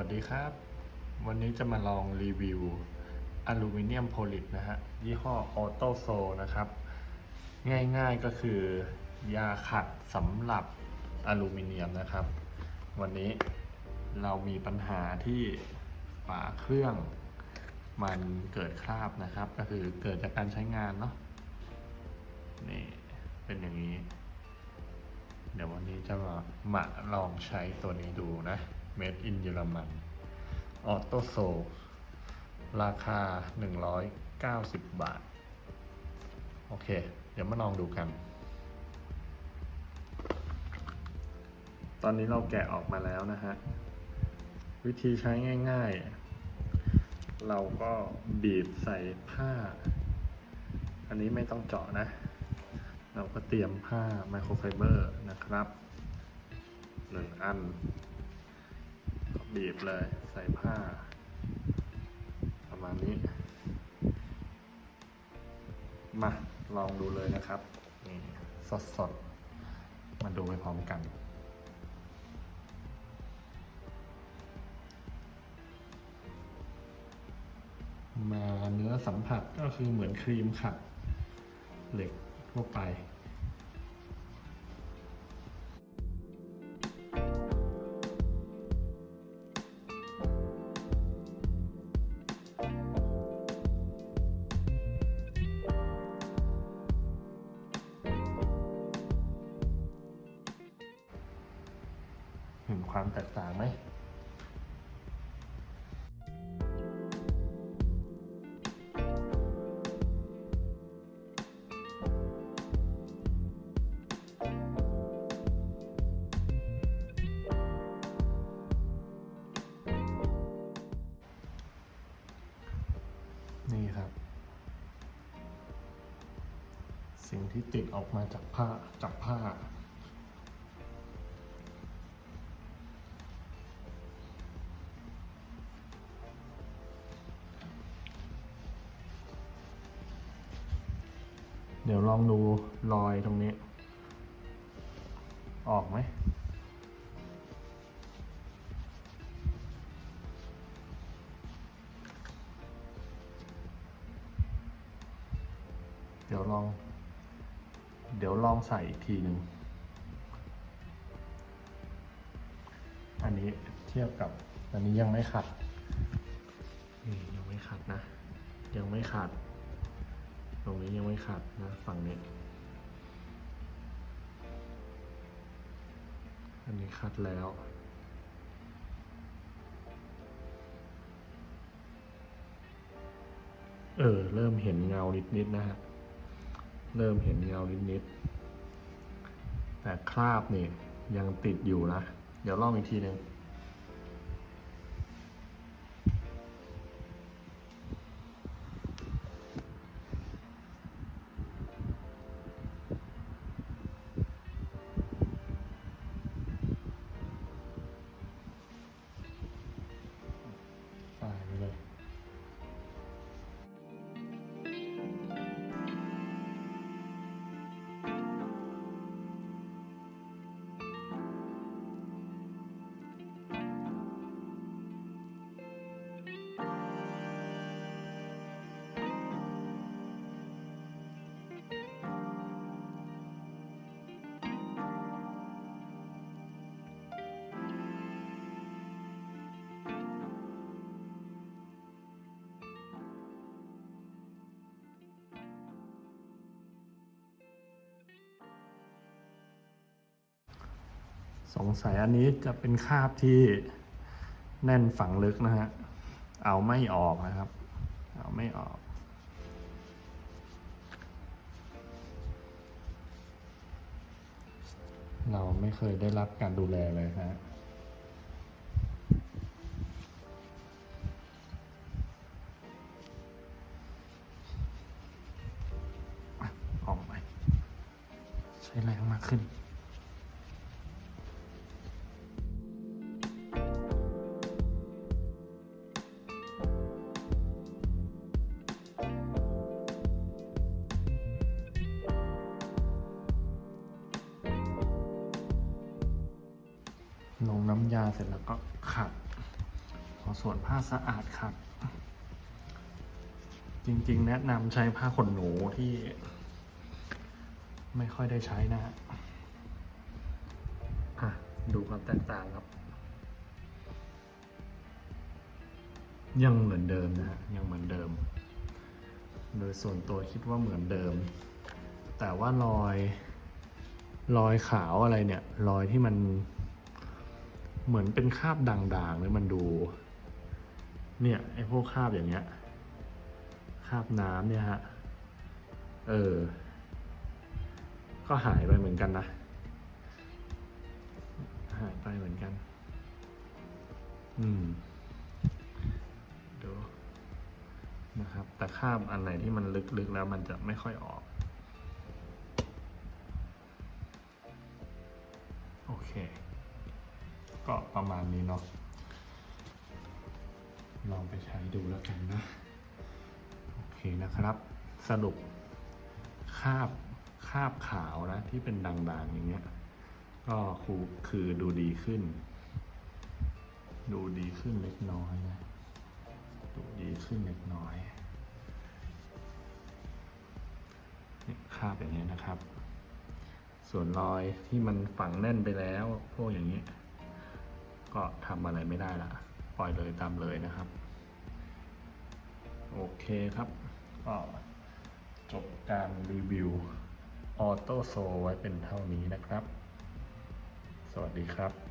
วัสดีครับ วันนี้จะมาลองรีวิวอลูมิเนียมโพลิตนะฮะ ยี่ห้อออโตโซนะครับ ง่ายๆก็คือยาขัดสำหรับอลูมิเนียมนะครับ วันนี้เรามีปัญหาที่ฝาเครื่องมันเกิดคราบนะครับ ก็คือเกิดจากการใช้งานเนาะนี่เป็นอย่างนี้ เดี๋ยววันนี้จะมามาลองใช้ตัวนี้ดูนะ Made in เยอรมันออโตโซราคา 190 บาท โอเค เดี๋ยวมาลองดูกัน ตอนนี้เราแกะออกมาแล้วนะฮะ วิธีใช้ง่ายๆ เราก็บีบใส่ผ้า อันนี้ไม่ต้องเจาะนะ เราก็เตรียมผ้าไมโครไฟเบอร์นะครับหนึ่งอัน บีบเลยใส่ผ้า ประมาณนี้ มาลองดูเลยนะครับนี่สดๆมาดูไปพร้อมกัน มาเนื้อสัมผัสก็คือเหมือนครีมขัดเหล็กทั่วไป ความแตกต่างไหมนี่ครับ สิ่งที่ติดออกมาจากผ้าจากผ้า เดี๋ยวลองดูรอยตรงนี้ ออกไหมเดี๋ยวลอง เดี๋ยวลองใส่อีกทีหนึ่ง อันนี้เทียบกับ อันนี้ยังไม่ขัด นี่ยังไม่ขัดนะ ยังไม่ขัด ตรงนี้ยังไม่ขัดนะฝั่งนี้ อันนี้คัดแล้วเออเริ่มเห็นเงานิดๆนะฮะเริ่มเห็นเงานิดๆแต่คราบนี่ยังติดอยู่นะ เดี๋ยวลองอีกทีหนึ่ง สงสัยอันนี้จะเป็นคาบที่แน่นฝังลึกนะฮะ เอาไม่ออกนะครับ เอาไม่ออกเราไม่เคยได้รับการดูแลเลยฮะอะออกไป ใช้แรงมากขึ้น ลงน้ำยาเสร็จแล้วก็ขัดอส่วนผ้าสะอาดครับจริงๆ แนะนำใช้ผ้าขนหนูที่ ไม่ค่อยได้ใช้นะฮะอะดูความแตกต่างครับ ยังเหมือนเดิมนะฮะยังเหมือนเดิม โดยส่วนตัวคิดว่าเหมือนเดิม แต่ว่ารอยรอยขาวอะไรเนี่ย รอยที่มัน เหมือนเป็นคราบด่างๆเลยมันดู เนี่ยไอ้พวกคราบอย่างเงี้ยคราบน้ำเนี่ยฮะ เออ ก็หายไปเหมือนกันนะ หายไปเหมือนกัน อืมดูนะครับ แต่คราบอันไหนที่มันลึกๆแล้วมันจะไม่ค่อยออก โอเค ก็ประมาณนี้เนาะลองไปใช้ดูแล้วกันนะ โอเคนะครับ สรุปคาบคาบขาวนะ ที่เป็นด่างๆอย่างเงี้ย ก็คือคือดูดีขึ้น ดูดีขึ้นเล็กน้อยนะดูดีขึ้นเล็กน้อยเนี่ยคาบอย่างเงี้ยนะครับ ส่วนรอยที่มันฝังแน่นไปแล้ว พวกอย่างนี้ย ก็ทำอะไรไม่ได้ละปล่อยเลยตามเลยนะครับ โอเคครับ ก็จบการรีวิวออโต้โซไว้เป็นเท่านี้นะครับ สวัสดีครับ